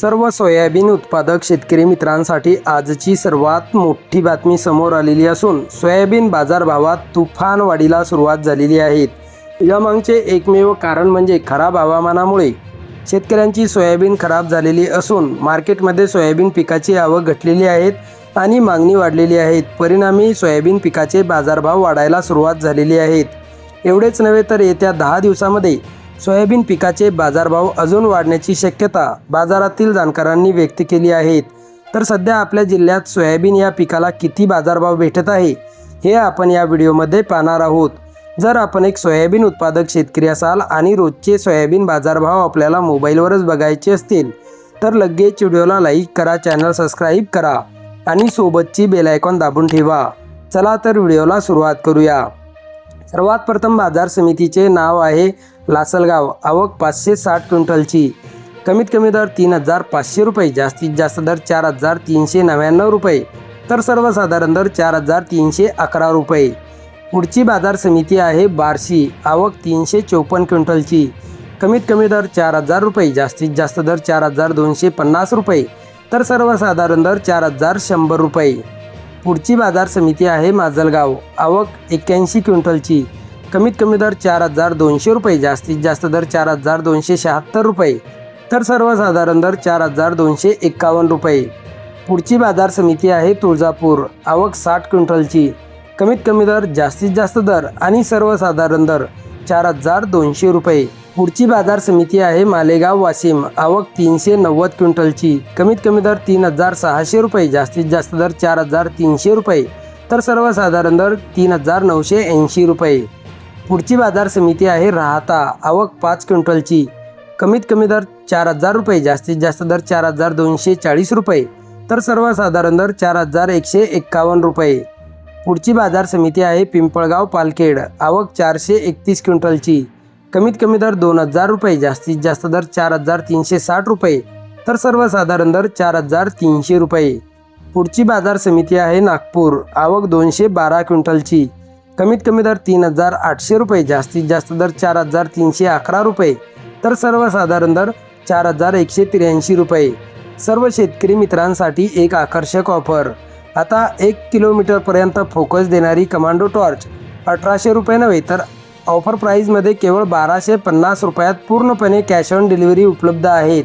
सर्व सोयाबीन उत्पादक शेतकरी मित्रांसाठी आजची सर्वात मोठी बातमी समोर आलेली असून सोयाबीन बाजारभावात तुफान वाढीला सुरुवात झालेली आहे. यामागचे एकमेव कारण म्हणजे खराब हवामानामुळे शेतकऱ्यांची सोयाबीन खराब झालेली असून मार्केटमध्ये सोयाबीन पिकाची आवक घटलेली आहेत आणि मागणी वाढलेली आहेत परिणामी सोयाबीन पिकाचे बाजारभाव वाढायला सुरुवात झालेली आहेत एवढेच नव्हे तर येत्या दहा दिवसामध्ये सोयाबीन पिकाचे बाजारभाव अजून वाढण्याची शक्यता बाजारातील जाणकारांनी व्यक्त केली आहेत. तर सध्या आपल्या जिल्ह्यात सोयाबीन या पिकाला किती बाजारभाव भेटत आहे हे आपण या व्हिडिओमध्ये पाहणार आहोत. जर आपण एक सोयाबीन उत्पादक शेतकरी असाल आणि रोजचे सोयाबीन बाजारभाव आपल्याला मोबाईलवरच बघायचे असतील तर लगेच व्हिडिओला लाईक करा चॅनल सबस्क्राईब करा आणि सोबतची बेलायकॉन दाबून ठेवा. चला तर व्हिडिओला सुरुवात करूया. सर्वात प्रथम बाजार समितीचे नाव आहे लासलगाव. आवक पाचशे साठ क्विंटलची. कमीत कमी दर तीन हजार पाचशे रुपये जास्तीत जास्त दर चार हजार तीनशे नव्याण्णव रुपये तर सर्वसाधारण दर चार हजार तीनशे अकरा रुपये. पुढची बाजार समिती आहे बार्शी. आवक तीनशे चौपन्न क्विंटलची. कमीत कमी दर चार हजार रुपये जास्तीत जास्त दर चार हजार दोनशे पन्नास रुपये तर सर्वसाधारण दर चार हजार शंभर रुपये. पुढची बाजार समिती आहे माजलगाव. आवक एक्क्याऐंशी क्विंटलची. कमीत कमी दर चार हजार दोनशे रुपये जास्तीत जास्त दर चार हजार दोनशे शहात्तर रुपये तर सर्वसाधारण दर चार हजार दोनशे एक्कावन्न रुपये. पुढची बाजार समिती आहे तुळजापूर. आवक साठ क्विंटलची. कमीत कमी दर जास्तीत जास्त दर आणि सर्वसाधारण दर चार हजार दोनशे रुपये. पुढची बाजार समिती आहे मालेगाव वाशिम. आवक तीनशे नव्वद क्विंटलची. कमीत कमी दर तीन हजार सहाशे रुपये जास्तीत जास्त दर चार हजार तीनशे रुपये तर सर्वसाधारण दर तीन हजार नऊशे ऐंशी रुपये. पुढची बाजार समिती आहे राहता आवक पाच क्विंटलची. कमीत कमी दर चार हजार रुपये जास्तीत जास्त दर चार हजार दोनशे चाळीस रुपये तर सर्वसाधारण दर चार हजार एकशे एक्कावन्न रुपये. पुढची बाजार समिती आहे पिंपळगाव पालखेड. आवक चारशे एकतीस क्विंटलची. कमीत कमी दर दोन हजार रुपये जास्तीत जास्त दर चार हजार तीनशे साठ रुपये तर सर्वसाधारण दर चार हजार तीनशे रुपये. पुढची बाजार समिती आहे नागपूर आवक दोनशे बारा क्विंटलची. कमीत कमी दर तीन हजार आठशे रुपये जास्तीत जास्त दर चार हजार तीनशे अकरा रुपये तर सर्वसाधारण दर चार हजार एकशे त्र्याऐंशी रुपये. सर्व शेतकरी मित्रांसाठी एक आकर्षक ऑफर. आता एक किलोमीटरपर्यंत फोकस देणारी कमांडो टॉर्च अठराशे रुपये नव्हे तर ऑफर प्राईजमध्ये केवळ बाराशे पन्नास रुपयात पूर्णपणे कॅश ऑन डिलिव्हरी उपलब्ध आहेत.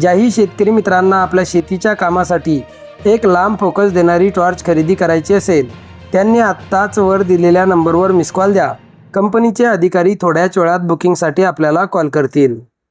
ज्याही शेतकरी मित्रांना आपल्या शेतीच्या कामासाठी एक लांब फोकस देणारी टॉर्च खरेदी करायची असेल त्यांनी आत्ताच वर दिलेल्या नंबरवर मिस कॉल द्या. कंपनीचे अधिकारी थोड्याच वेळात बुकिंगसाठी आपल्याला कॉल करतील.